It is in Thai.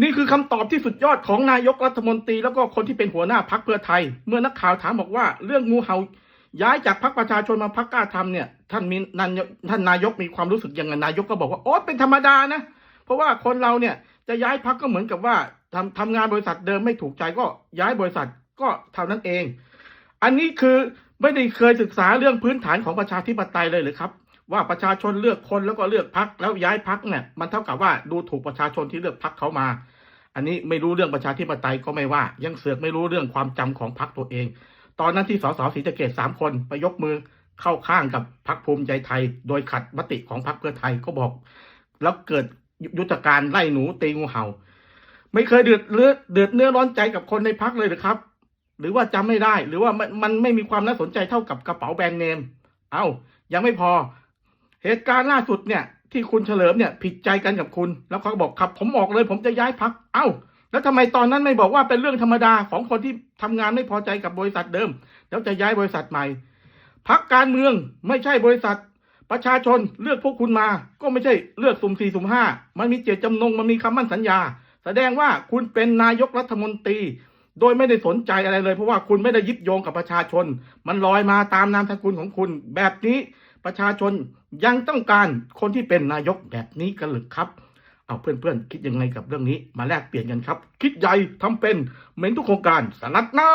นี่คือคำตอบที่สุดยอดของนายกรัฐมนตรีแล้วก็คนที่เป็นหัวหน้าพักเพื่อไทย เมื่อนักข่าวถามบอกว่า เรื่องงูเห่าย้ายจากพักประชาชนมาพักกล้าทำเนี่ย ท่านมีนายท่านนายกมีความรู้สึกยังไงนายกก็บอกว่าโอ้เป็นธรรมดานะ เพราะว่าคนเราเนี่ยจะย้ายพักก็เหมือนกับว่าทำทำงานบริษัทเดิมไม่ถูกใจก็ย้ายบริษัทก็เท่านั้นเอง อันนี้คือไม่ได้เคยศึกษาเรื่องพื้นฐานของประชาธิปไตยเลยหรือครับ ว่าประชาชนเลือกคนแล้วก็เลือกพักแล้วย้ายพักเนี่ยมันเท่ากับว่าดูถูกประชาชนที่เลือกพักเขามา อันนี้ไม่รู้เรื่องประชาธิปไตยก็ไม่ว่า ยังเสือกไม่รู้เรื่องความจำของพรรคตัวเอง ตอนนั้นที่สสศรีสะเกดสามคนไปยกมือเข้าข้างกับพรรคภูมิใจไทย โดยขัดมติของพรรคเพื่อไทยก็บอก แล้วเกิดยุทธการไล่หนูตีงูเห่า ไม่เคยเดือดเลือดเดือดเนื้อร้อนใจกับคนในพรรคเลยหรือครับ หรือว่าจำไม่ได้ หรือว่ามันมันไม่มีความน่าสนใจเท่ากับกระเป๋าแบรนด์เนม เอ้ายังไม่พอ เหตุการณ์ล่าสุดเนี่ย ที่คุณเฉลิมเนี่ย ผิดใจกันกับคุณ แล้วเขาบอกครับ ผมออกเลย ผมจะย้ายพักเอ้า แล้วทำไมตอนนั้นไม่บอกว่าเป็นเรื่องธรรมดาของคนที่ทำงานไม่พอใจกับบริษัทเดิม แล้วจะย้ายบริษัทใหม่พักการเมืองไม่ใช่บริษัท ประชาชนเลือกพวกคุณมา ก็ไม่ใช่เลือกสุ่มสี่สุ่มห้ามันมีเจตจำนงมันมีคำมั่นสัญญา แสดงว่าคุณเป็นนายกรัฐมนตรี โดยไม่ได้สนใจอะไรเลย เพราะว่าคุณไม่ได้ยึดโยงกับประชาชน มันลอยมาตามนามสกุลของคุณ แบบนี้ ประชาชนยังต้องการคนที่เป็นนายกแบบนี้กันหรือครับ เอาเพื่อนๆ คิดยังไงกับเรื่องนี้ มาแลกเปลี่ยนกันครับ คิดใหญ่ทำเป็นเหม็นทุกโครงการสลัดเน่า